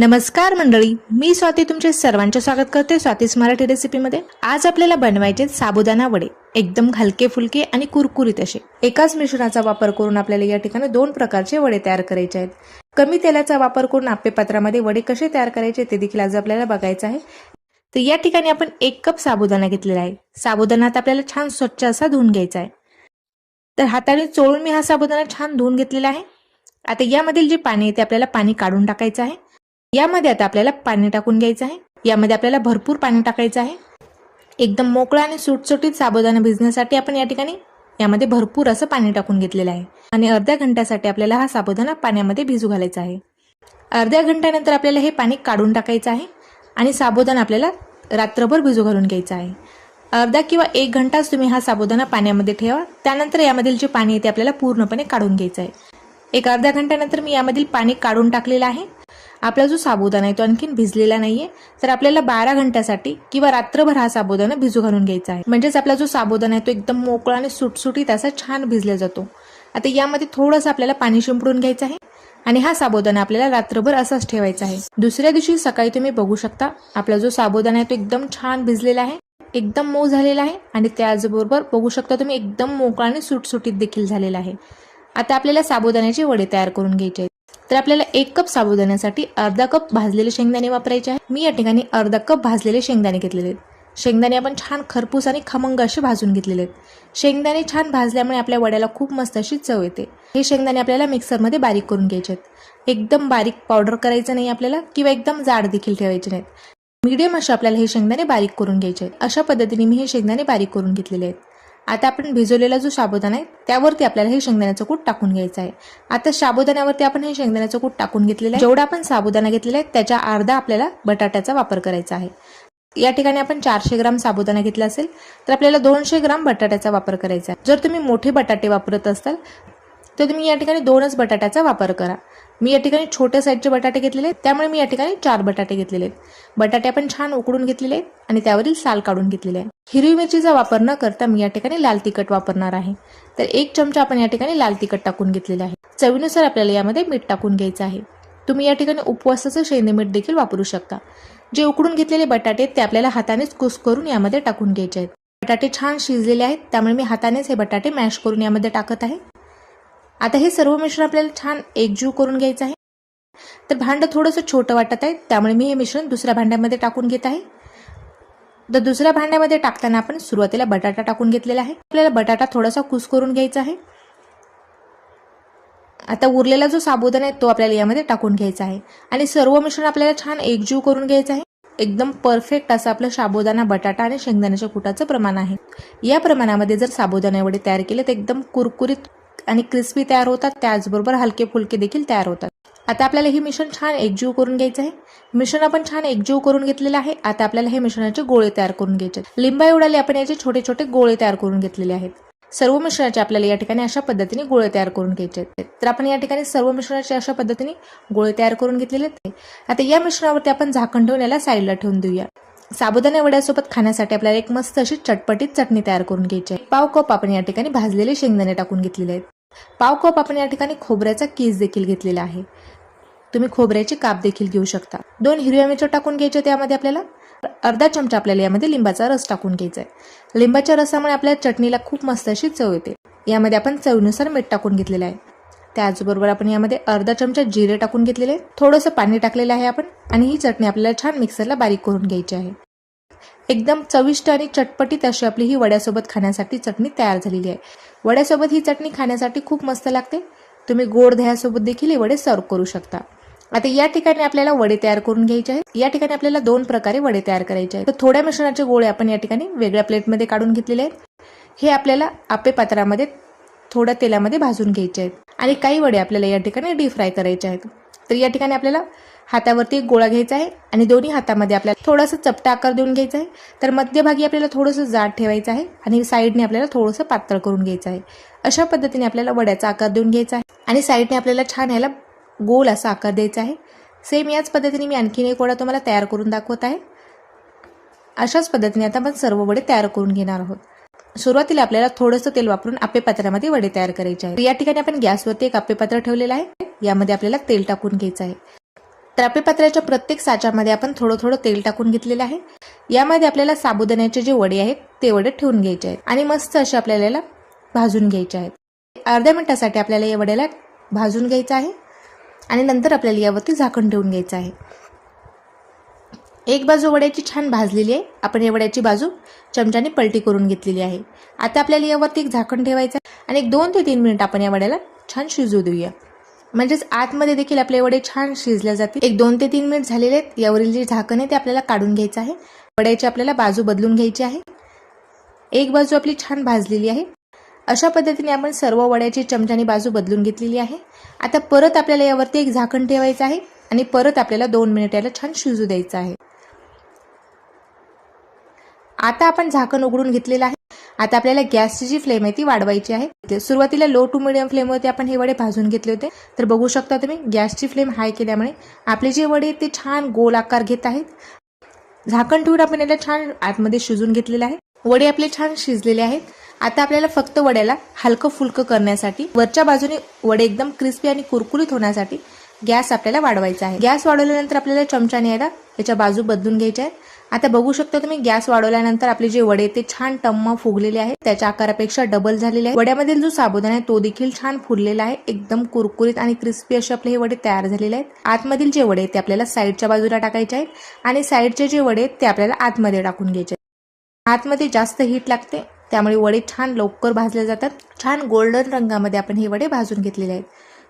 नमस्कार मंडळी मी स्वाती तुमचे सर्वांचे स्वागत करते स्वातीस मराठी रेसिपीमध्ये. आज आपल्याला बनवायचे साबुदाणा वडे एकदम हलके फुलके आणि कुरकुरीत असे. एकाच मिश्रणाचा वापर करून आपल्याला या ठिकाणी दोन प्रकारचे वडे तयार करायचे आहेत. कमी तेलाचा वापर करून आप्पेपात्रामध्ये वडे कसे तयार करायचे ते देखील आज आपल्याला बघायचं आहे. तर या ठिकाणी आपण एक कप साबुदाणा घेतलेला आहे. साबुदाणा आपल्याला छान स्वच्छ असा धुवून घ्यायचा आहे. तर हाताने चोळून मी हा साबुदाणा छान धुवून घेतलेला आहे. आता यामधील जे पाणी आहे ते आपल्याला पाणी काढून टाकायचं आहे. यामध्ये आता आपल्याला पाणी टाकून घ्यायचं आहे. यामध्ये आपल्याला भरपूर पाणी टाकायचं आहे. एकदम मोकळा आणि सुटसुटीत साबुदाणा भिजण्यासाठी आपण या ठिकाणी यामध्ये भरपूर असं पाणी टाकून घेतलेलं आहे. आणि अर्ध्या घंट्यासाठी आपल्याला हा साबुदाणा पाण्यामध्ये भिजू घालायचा आहे. अर्ध्या घंट्यानंतर आपल्याला हे पाणी काढून टाकायचं आहे आणि साबुदाणा आपल्याला रात्रभर भिजू घालून घ्यायचा आहे. अर्धा किंवा एक घंटाच तुम्ही हा साबुदाणा पाण्यामध्ये ठेवा. त्यानंतर यामधील जे पाणी आहे ते आपल्याला पूर्णपणे काढून घ्यायचं आहे. एक अर्ध्या घंट्यानंतर मी यामधील पाणी काढून टाकलेलं आहे. आपला जो साबुदाणा आहे तो आणखीन भिजलेला नाहीये. तर आपल्याला बारा घंट्यासाठी किंवा रात्रभर हा साबुदाणा भिजू घालून घ्यायचा आहे. म्हणजेच आपला जो साबुदाणा आहे तो एकदम मोकळा आणि सुटसुटीत असा छान भिजला जातो. आता यामध्ये थोडंसं आपल्याला पाणी शिंपडून घ्यायचं आहे आणि हा साबुदाणा आपल्याला रात्रभर असाच ठेवायचा आहे. दुसऱ्या दिवशी सकाळी तुम्ही बघू शकता आपला जो साबुदाणा आहे तो एकदम छान भिजलेला आहे. एकदम मऊ झालेला आहे आणि त्याचबरोबर बघू शकता तुम्ही एकदम मोकळा आणि सुटसुटीत देखील झालेला आहे. आता आपल्याला साबुदाण्याचे वडे तयार करून घ्यायचे आहेत. तर आपल्याला एक कप साबुदाण्यासाठी अर्धा कप भाजलेले शेंगदाणे वापरायचे आहे मी या ठिकाणी अर्धा कप भाजलेले शेंगदाणे घेतलेले आहेत. शेंगदाणे आपण छान खरपूस आणि खमंग असे भाजून घेतलेले आहेत. शेंगदाणे छान भाजल्यामुळे आपल्या वड्याला खूप मस्त अशी चव येते. हे शेंगदाणे आपल्याला मिक्सरमध्ये बारीक करून घ्यायचे आहेत. एकदम बारीक पावडर करायचं नाही आपल्याला किंवा एकदम जाड देखील ठेवायचे नाहीत. मीडियम असे आपल्याला हे शेंगदाणे बारीक करून घ्यायचे आहेत. अशा पद्धतीने मी हे शेंगदाणे बारीक करून घेतलेले आहेत. आता आपण भिजवलेला जो साबुदाणा आहे त्यावरती आपल्याला हे शेंगदाण्याचं कूट टाकून घ्यायचं आहे. आता साबुदाण्यावरती आपण हे शेंगदाण्याचं कूट टाकून घेतलेलं आहे. जेवढा आपण साबुदाणा घेतलेला आहे त्याच्या अर्धा आपल्याला बटाट्याचा वापर करायचा आहे. या ठिकाणी आपण चारशे ग्राम साबुदाणा घेतला असेल तर आपल्याला दोनशे ग्राम बटाट्याचा वापर करायचा आहे. जर तुम्ही मोठे बटाटे वापरत असाल तर तुम्ही या ठिकाणी दोनच बटाट्याचा वापर करा. मी या ठिकाणी छोट्या साईजचे बटाटे घेतलेले आहेत त्यामुळे मी या ठिकाणी चार बटाटे घेतलेले आहेत. बटाटे आपण छान उकडून घेतलेले आहेत आणि त्यावरील साल काढून घेतलेले आहे हिरवी मिरचीचा वापर न करता मी या ठिकाणी लाल तिखट वापरणार आहे. तर एक चमचा आपण या ठिकाणी लाल तिखट टाकून घेतलेले आहे. चवीनुसार आपल्याला यामध्ये मीठ टाकून घ्यायचं आहे. तुम्ही या ठिकाणी उपवासाचं शेंदे मीठ देखील वापरू शकता. जे उकडून घेतलेले बटाटे ते आपल्याला हातानेच कुस करून यामध्ये टाकून घ्यायचे आहेत. बटाटे छान शिजलेले आहेत त्यामुळे मी हातानेच हे बटाटे मॅश करून यामध्ये टाकत आहे. आता हे सर्व मिश्रण आपल्याला छान एकजीव करून घ्यायचं आहे. तर भांडं थोडंसं छोटं वाटत आहे त्यामुळे मी हे मिश्रण दुसऱ्या भांड्यामध्ये टाकून घेत आहे. तर दुसऱ्या भांड्यामध्ये टाकताना आपण सुरुवातीला बटाटा टाकून घेतलेला आहे. आपल्याला बटाटा थोडासा कुस करून घ्यायचा आहे. आता उरलेला जो साबुदाणा आहे तो आपल्याला यामध्ये टाकून घ्यायचा आहे. आणि सर्व मिश्रण आपल्याला छान एकजीव करून घ्यायचं आहे. एकदम परफेक्ट असं आपलं साबुदाणा बटाटा आणि शेंगदाण्याच्या कुटाचं प्रमाण आहे. या प्रमाणामध्ये जर साबुदाणा वडे तयार केले तर एकदम कुरकुरीत आणि क्रिस्पी तयार होतात. त्याचबरोबर हलके फुलके देखील तयार होतात. आता आपल्याला हे मिश्रण छान एकजीव करून घ्यायचं आहे. मिश्रण आपण छान एकजीव करून घेतलेलं आहे. आता आपल्याला हे मिश्रणाचे गोळे तयार करून घ्यायचे आहेत. लिंबा उडाले आपण याचे छोटे छोटे गोळे तयार करून घेतलेले आहेत. सर्व मिश्रणाचे आपल्याला या ठिकाणी अशा पद्धतीने गोळे तयार करून घ्यायचे आहेत. तर आपण या ठिकाणी सर्व मिश्रणाचे अशा पद्धतीने गोळे तयार करून घेतलेले आहेत. आता या मिश्रणावरती आपण झाकण ठेवून याला साईडला ठेवून देऊया. साबुदाणा वड्यासोबत खाण्यासाठी आपल्याला एक मस्त अशी चटपटीत चटणी तयार करून घ्यायची आहे. पाव कप आपण या ठिकाणी भाजलेले शेंगदाणे टाकून घेतलेले आहेत. पाव कप आपण या ठिकाणी खोबऱ्याचा केस देखील घेतलेला आहे. तुम्ही खोबऱ्याचे काप देखील घेऊ शकता. दोन हिरव्या मिरच्या टाकून घ्यायच्या त्यामध्ये आपल्याला. अर्धा चमचा आपल्याला यामध्ये लिंबाचा रस टाकून घ्यायचा आहे लिंबाच्या रसामुळे आपल्या चटणीला खूप मस्त अशी चव येते. यामध्ये आपण चवीनुसार मीठ टाकून घेतलेलं आहे. त्याचबरोबर आपण यामध्ये अर्धा चमचा जिरे टाकून घेतलेले आहे. थोडंसं पाणी टाकलेलं आहे आपण आणि ही चटणी आपल्याला छान मिक्सरला बारीक करून घ्यायची आहे. एकदम चविष्ट आणि चटपटीत अशी आपली ही वड्यासोबत खाण्यासाठी चटणी तयार झालेली आहे. वड्यासोबत ही चटणी खाण्यासाठी खूप मस्त लागते. तुम्ही गोड दह्यासोबत देखील हे वडे सर्व करू शकता. आता या ठिकाणी आपल्याला वडे तयार करून घ्यायचे आहेत. या ठिकाणी आपल्याला दोन प्रकारे वडे तयार करायचे आहेत. तर थोड्या मिश्रणाचे गोळे आपण या ठिकाणी वेगळ्या प्लेटमध्ये काढून घेतलेले आहेत. हे आपल्याला आपे पात्रामध्ये थोड्या तेलामध्ये भाजून घ्यायचे आहेत. आणि काही वडे आपल्याला या ठिकाणी डीप फ्राय करायचे आहेत. तर या ठिकाणी आपल्याला हातावरती एक गोळा घ्यायचा आहे आणि दोन्ही हातामध्ये आपल्याला थोडासा चपटा आकार देऊन घ्यायचा आहे. तर मध्यभागी आपल्याला थोडंसं जाड ठेवायचं आहे आणि साईडने आपल्याला थोडंसं पातळ करून घ्यायचं आहे. अशा पद्धतीने आपल्याला वड्याचा आकार देऊन घ्यायचा आहे. आणि साईडने आपल्याला छान याला गोल असा आकार द्यायचा आहे. सेम याच पद्धतीने मी आणखीन एक वडा तुम्हाला तयार करून दाखवत आहे. अशाच पद्धतीने आता आपण सर्व वडे तयार करून घेणार आहोत. सुरुवातीला आपल्याला थोडंसं तेल वापरून आपे पात्रामध्ये वडे तयार करायचे आहे या ठिकाणी आपण गॅसवरती एक आपे पात्र ठेवलेलं आहे. यामध्ये आपल्याला तेल टाकून घ्यायचं आहे. पात्राच्या प्रत्येक साच्यामध्ये आपण थोडं थोडं तेल टाकून घेतलेलं आहे. यामध्ये आपल्याला साबुदाण्याचे जे वडे आहेत ते वडे ठेवून घ्यायचे आहेत. आणि मस्त असे आपल्याला याला भाजून घ्यायचे आहेत. अर्ध्या मिनिटासाठी आपल्याला या वड्याला भाजून घ्यायचं आहे. आणि नंतर आपल्याला यावरती झाकण ठेवून घ्यायचं आहे. एक बाजू वड्याची छान भाजलेली आहे. आपण या वड्याची बाजू चमच्याने पलटी करून घेतलेली आहे. आता आपल्याला यावरती एक झाकण ठेवायचं आहे आणि एक दोन ते तीन मिनिट आपण या वड्याला छान शिजू देऊया. म्हणजेच आतमध्ये देखील आपले वडे छान शिजल्या जातील. एक दोन ते तीन मिनिट झालेले आहेत. यावरील जे झाकण आहे ते आपल्याला काढून घ्यायचं आहे. वड्याची आपल्याला बाजू बदलून घ्यायची आहे. एक बाजू आपली छान भाजलेली आहे. अशा पद्धतीने आपण सर्व वड्याची चमच्यानी बाजू बदलून घेतलेली आहे. आता परत आपल्याला यावरती एक झाकण ठेवायचं आहे आणि परत आपल्याला दोन मिनिट याला छान शिजू द्यायचं आहे. आता आपण झाकण उघडून घेतलेलं आहे. आता आपल्याला गॅसची जी फ्लेम आहे ती वाढवायची आहे. सुरुवातीला लो टू मिडियम फ्लेमवरती आपण हे वडे भाजून घेतले होते. तर बघू शकता तुम्ही गॅसची फ्लेम हाय केल्यामुळे आपले जे वडे ते छान गोल आकार घेत आहेत. झाकण ठेवून आपण याला छान आतमध्ये शिजून घेतलेलं आहे. वडे आपले छान शिजलेले आहेत. आता आपल्याला फक्त वड्याला हलकं फुलकं करण्यासाठी वरच्या बाजूने वडे एकदम क्रिस्पी आणि कुरकुरीत होण्यासाठी गॅस आपल्याला वाढवायचा आहे. गॅस वाढवल्यानंतर आपल्याला चमच्याने याला याच्या बाजू बदलून घ्यायच्या आहेत. आता बघू शकता तुम्ही गॅस वाढवल्यानंतर आपले जे वडे ते छान टम्म फुगलेले आहेत. त्याच्या आकारापेक्षा डबल झालेले आहे वड्यामधील जो साबुदाणा आहे तो देखील छान फुललेला आहे. एकदम कुरकुरीत आणि क्रिस्पी असे आपले हे वडे तयार झालेले आहेत. आतमधील जे वडे आहेत ते आपल्याला साईडच्या बाजूला टाकायचे आहेत आणि साईडचे जे वडे आहेत ते आपल्याला आतमध्ये टाकून घ्यायचे आहेत. आतमध्ये जास्त हीट लागते. त्यामुळे वडे छान लवकर भाजले जातात. छान गोल्डन रंगामध्ये आपण हे वडे भाजून घेतलेले आहेत.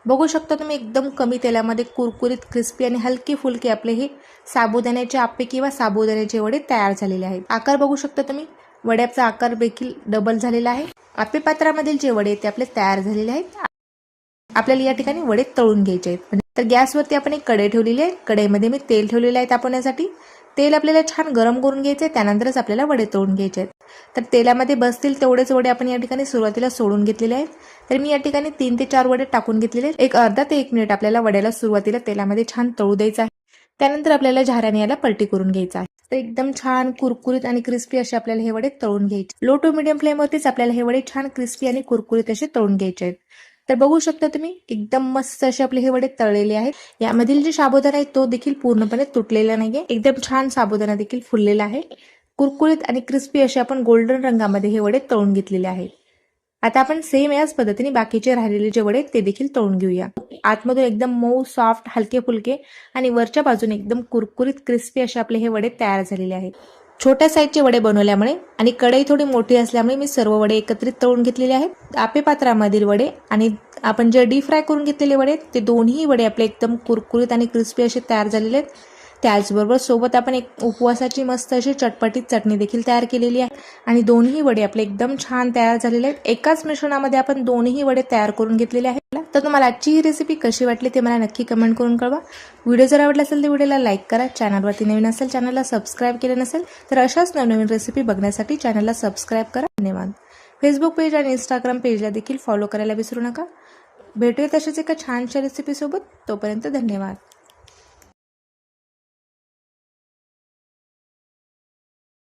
बघू शकता तुम्ही एकदम कमी तेलामध्ये कुरकुरीत क्रिस्पी आणि हलके फुलके आपले हे साबुदाण्याचे आप्पे किंवा साबुदाण्याचे वडे तयार झालेले आहेत. आकार बघू शकता तुम्ही. वड्याचा आकार देखील डबल झालेला आहे. आप्पे पात्रामधील जे वडे ते आपले तयार झालेले आहेत. आपल्याला या ठिकाणी वडे तळून घ्यायचे आहेत. तर गॅसवरती आपण एक कढई ठेवलेली आहे. कढईमध्ये मी तेल ठेवलेलं आहे तापवण्यासाठी. तेल आपल्याला छान गरम करून घ्यायचे आहे त्यानंतरच आपल्याला वडे तळून घ्यायचे आहेत. तर तेलामध्ये बसतील तेवढेच वडे आपण या ठिकाणी सुरुवातीला सोडून घेतलेले आहेत. तर मी या ठिकाणी तीन ते चार वडे टाकून घेतलेले आहेत. एक अर्धा ते एक मिनिट आपल्याला वड्याला सुरुवातीला तेलामध्ये छान तळू द्यायचं आहे. त्यानंतर आपल्याला झाऱ्याने याला पलटी करून घ्यायचं आहे. तर एकदम छान कुरकुरीत आणि क्रिस्पी असे आपल्याला हे वडे तळून घ्यायचे लो टू मिडियम फ्लेमवरतीच आपल्याला हे वडे छान क्रिस्पी आणि कुरकुरीत असे तळून घ्यायचे आहेत. तर बघू शकता तुम्ही एकदम मस्त असे आपले हे वडे तळलेले आहेत. यामधील जे साबुदाणा आहे तो देखील पूर्णपणे तुटलेला नाहीये. एकदम छान साबुदाणा देखील फुललेला आहे. कुरकुरीत आणि क्रिस्पी असे आपण गोल्डन रंगामध्ये हे वडे तळून घेतलेले आहेत. आता आपण सेम याच पद्धतीने बाकीचे राहिलेले जे वडे ते देखील तळून घेऊया. आतमधून एकदम मऊ सॉफ्ट हलके फुलके आणि वरच्या बाजूने एकदम कुरकुरीत क्रिस्पी असे आपले हे वडे तयार झालेले आहेत. छोट्या साईजचे वडे बनवल्यामुळे आणि कढई थोडी मोठी असल्यामुळे मी सर्व वडे एकत्रित तळून घेतलेले आहेत. आपे पात्रामधील वडे आणि आपण जे डीप फ्राय करून घेतलेले वडे ते दोन्ही वडे आपले एकदम कुरकुरीत आणि क्रिस्पी असे तयार झालेले आहेत. त्याचबरोबर सोबत आपण एक उपवासाची मस्त अशी चटपटीत चटणी देखील तयार केलेली आहे. आणि दोन्ही वडे आपले एकदम छान तयार झालेले आहेत. एकाच मिश्रणामध्ये आपण दोन्ही वडे तयार करून घेतलेले आहेत. तर तुम्हाला आजची ही रेसिपी कशी वाटली ते मला नक्की कमेंट करून कळवा. व्हिडिओ जर आवडला असेल तर व्हिडिओला लाईक करा. चॅनलवरती नवीन असेल चॅनलला सबस्क्राईब केलं नसेल तर अशाच नवनवीन रेसिपी बघण्यासाठी चॅनलला सबस्क्राईब करा. धन्यवाद. फेसबुक पेज आणि इंस्टाग्राम पेजला देखील फॉलो करायला विसरू नका. भेटूया तशाच एका छानशा रेसिपीसोबत तोपर्यंत धन्यवाद.